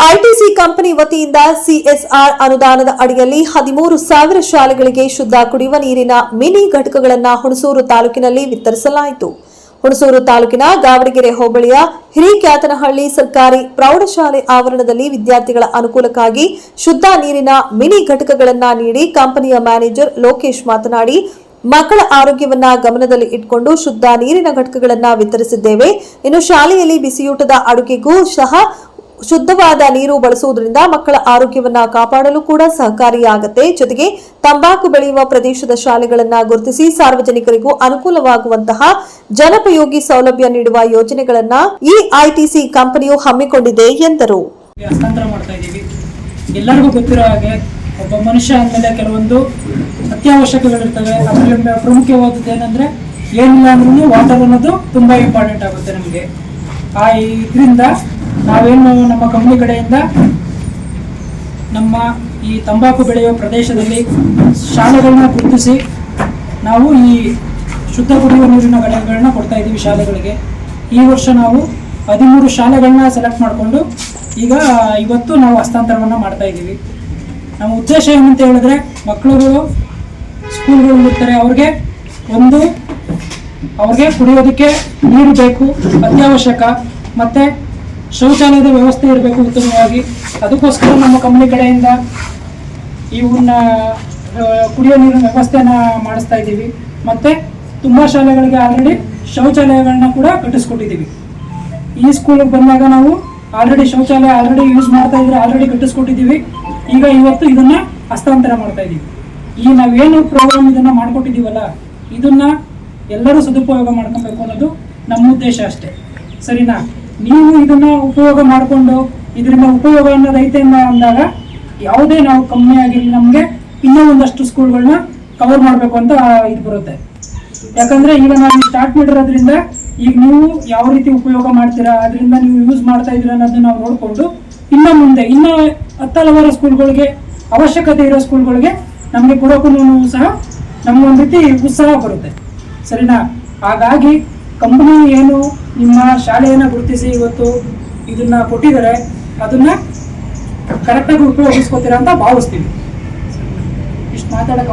ITC company ವತಿಯಿಂದ CSR ಅನುದಾನದ ಅಡಿಯಲ್ಲಿ ಹದಿಮೂರು ಸಾವಿರ ಶಾಲೆಗಳಿಗೆ ಶುದ್ಧ ಕುಡಿಯುವ ನೀರಿನ ಮಿನಿ ಘಟಕಗಳನ್ನು ಹುಣಸೂರು ತಾಲೂಕಿನಲ್ಲಿ ವಿತರಿಸಲಾಯಿತು. ಹುಣಸೂರು ತಾಲೂಕಿನ ಗಾವಡಗೆರೆ ಹೋಬಳಿಯ ಹಿರಿಕ್ಯಾತನಹಳ್ಳಿ ಸರ್ಕಾರಿ ಪ್ರೌಢಶಾಲೆ ಆವರಣದಲ್ಲಿ ವಿದ್ಯಾರ್ಥಿಗಳ ಅನುಕೂಲಕ್ಕಾಗಿ ಶುದ್ಧ ನೀರಿನ ಮಿನಿ ಘಟಕಗಳನ್ನು ನೀಡಿ ಕಂಪನಿಯ ಮ್ಯಾನೇಜರ್ ಲೋಕೇಶ್ ಮಾತನಾಡಿ, ಮಕ್ಕಳ ಆರೋಗ್ಯವನ್ನ ಗಮನದಲ್ಲಿ ಇಟ್ಕೊಂಡು ಶುದ್ಧ ನೀರಿನ ಘಟಕಗಳನ್ನು ವಿತರಿಸಿದ್ದೇವೆ. ಇನ್ನು ಶಾಲೆಯಲ್ಲಿ ಬಿಸಿಯೂಟದ ಅಡುಗೆಗೂ ಸಹ ಶುದ್ಧವಾದ ನೀರು ಬಳಸುವುದರಿಂದ ಮಕ್ಕಳ ಆರೋಗ್ಯವನ್ನ ಕಾಪಾಡಲು ಕೂಡ ಸಹಕಾರಿಯಾಗುತ್ತೆ. ಜೊತೆಗೆ ತಂಬಾಕು ಬೆಳೆಯುವ ಪ್ರದೇಶದ ಶಾಲೆಗಳನ್ನ ಗುರುತಿಸಿ ಸಾರ್ವಜನಿಕರಿಗೂ ಅನುಕೂಲವಾಗುವಂತಹ ಜನಪಯೋಗಿ ಸೌಲಭ್ಯ ನೀಡುವ ಯೋಜನೆಗಳನ್ನ ಈ ಐಟಿಸಿ ಕಂಪನಿಯು ಹಮ್ಮಿಕೊಂಡಿದೆ ಎಂದರು. ಎಲ್ಲರಿಗೂ ಗೊತ್ತಿರೋ ಹಾಗೆ ಒಬ್ಬ ಮನುಷ್ಯ ಅಂದಮೇಲೆ ಕೆಲವೊಂದು ಅತ್ಯವಶ್ಯಕಗಳಿರ್ತವೆ. ಅದರಲ್ಲಿ ಪ್ರಮುಖವಾದದ್ದು ಏನಂದ್ರೆ ಏನಿಲ್ಲ ಅಂದ್ರೂ ವಾಟರ್ ಅನ್ನೋದು ತುಂಬಾ ಇಂಪಾರ್ಟೆಂಟ್ ಆಗುತ್ತೆ ನಮಗೆ. ಆ ಇದರಿಂದ ನಾವೇನು ನಮ್ಮ ಕಂಪ್ನಿ ಕಡೆಯಿಂದ ನಮ್ಮ ಈ ತಂಬಾಕು ಬೆಳೆಯುವ ಪ್ರದೇಶದಲ್ಲಿ ಶಾಲೆಗಳನ್ನ ಗುರುತಿಸಿ ನಾವು ಈ ಶುದ್ಧ ಕುಡಿಯುವ ನೀರಿನ ಘಟಕಗಳನ್ನ ಕೊಡ್ತಾ ಇದ್ದೀವಿ ಶಾಲೆಗಳಿಗೆ. ಈ ವರ್ಷ ನಾವು ಹದಿಮೂರು ಶಾಲೆಗಳನ್ನ ಸೆಲೆಕ್ಟ್ ಮಾಡಿಕೊಂಡು ಈಗ ಇವತ್ತು ನಾವು ಹಸ್ತಾಂತರವನ್ನು ಮಾಡ್ತಾ ಇದ್ದೀವಿ. ನಮ್ಮ ಉದ್ದೇಶ ಏನಂತ ಹೇಳಿದ್ರೆ ಮಕ್ಕಳುಗಳು ಸ್ಕೂಲ್ಗಳು ಇರ್ತಾರೆ ಅವ್ರಿಗೆ ಒಂದು ಅವ್ರಿಗೆ ಕುಡಿಯೋದಕ್ಕೆ ನೀರು ಬೇಕು, ಅತ್ಯವಶ್ಯಕ, ಮತ್ತೆ ಶೌಚಾಲಯದ ವ್ಯವಸ್ಥೆ ಇರಬೇಕು ಉತ್ತಮವಾಗಿ ಅದಕ್ಕೋಸ್ಕರ ನಮ್ಮ ಕಂಪ್ನಿ ಕಡೆಯಿಂದ ಇವನ್ನ ಕುಡಿಯೋ ನೀರಿನ ವ್ಯವಸ್ಥೆನ ಮಾಡಿಸ್ತಾ ಇದ್ದೀವಿ. ಮತ್ತೆ ತುಂಬಾ ಶಾಲೆಗಳಿಗೆ ಆಲ್ರೆಡಿ ಶೌಚಾಲಯಗಳನ್ನ ಕೂಡ ಕಟ್ಟಿಸ್ಕೊಟ್ಟಿದ್ದೀವಿ. ಈ ಸ್ಕೂಲಿಗೆ ಬಂದಾಗ ನಾವು ಆಲ್ರೆಡಿ ಶೌಚಾಲಯ ಆಲ್ರೆಡಿ ಯೂಸ್ ಮಾಡ್ತಾ ಇದ್ರೆ ಆಲ್ರೆಡಿ ಕಟ್ಟಿಸ್ಕೊಟ್ಟಿದ್ದೀವಿ. ಈಗ ಇವತ್ತು ಇದನ್ನ ಹಸ್ತಾಂತರ ಮಾಡ್ತಾ ಇದ್ದೀವಿ. ಈ ನಾವೇನು ಪ್ರೋಗ್ರಾಮ್ ಇದನ್ನ ಮಾಡ್ಕೊಟ್ಟಿದ್ದೀವಲ್ಲ, ಇದನ್ನ ಎಲ್ಲರೂ ಸದುಪಯೋಗ ಮಾಡ್ಕೊಬೇಕು ಅನ್ನೋದು ನಮ್ಮ ಉದ್ದೇಶ ಅಷ್ಟೇ. ಸರಿನಾ? ನೀವು ಇದನ್ನ ಉಪಯೋಗ ಮಾಡಿಕೊಂಡು ಇದರಿಂದ ಉಪಯೋಗ ಐತೆ ಅಂದಾಗ ಯಾವುದೇ ನಾವು ಕಮ್ಮಿ ಆಗಿರಲಿ ನಮಗೆ ಇನ್ನೂ ಒಂದಷ್ಟು ಸ್ಕೂಲ್ಗಳನ್ನ ಕವರ್ ಮಾಡಬೇಕು ಅಂತ ಇದು ಬರುತ್ತೆ. ಯಾಕಂದ್ರೆ ಈಗ ನಾವು ಸ್ಟಾರ್ಟ್ ಮಾಡಿರೋದ್ರಿಂದ ಈಗ ನೀವು ಯಾವ ರೀತಿ ಉಪಯೋಗ ಮಾಡ್ತೀರಾ, ಅದರಿಂದ ನೀವು ಯೂಸ್ ಮಾಡ್ತಾ ಇದ್ದೀರಾ ಅನ್ನೋದನ್ನ ನಾವು ನೋಡಿಕೊಂಡು ಇನ್ನ ಮುಂದೆ, ಇನ್ನ ಹತ್ತಲವಾರು ಸ್ಕೂಲ್ಗಳಿಗೆ ಅವಶ್ಯಕತೆ ಇರೋ ಸ್ಕೂಲ್ಗಳಿಗೆ ನಮಗೆ ಕೊಡೋಕ್ಕೂ ಸಹ ನಮ್ಗೊಂದು ರೀತಿ ಉತ್ಸಾಹ ಬರುತ್ತೆ. ಸರಿನಾ? ಹಾಗಾಗಿ ಕಂಪನಿ ಏನು, ನಿಮ್ಮ ಶಾಲೆಯನ್ನು ಗುರುತಿಸಿ ಇವತ್ತು ಇದನ್ನ ಕೊಟ್ಟಿದ್ದಾರೆ, ಅದನ್ನ ಕರೆಕ್ಟಾಗಿ ಉಪಯೋಗಿಸ್ಕೋತೀರಾ ಅಂತ ಭಾವಿಸ್ತೀವಿ. ಇಷ್ಟು ಮಾತಾಡಕ್ಕೆ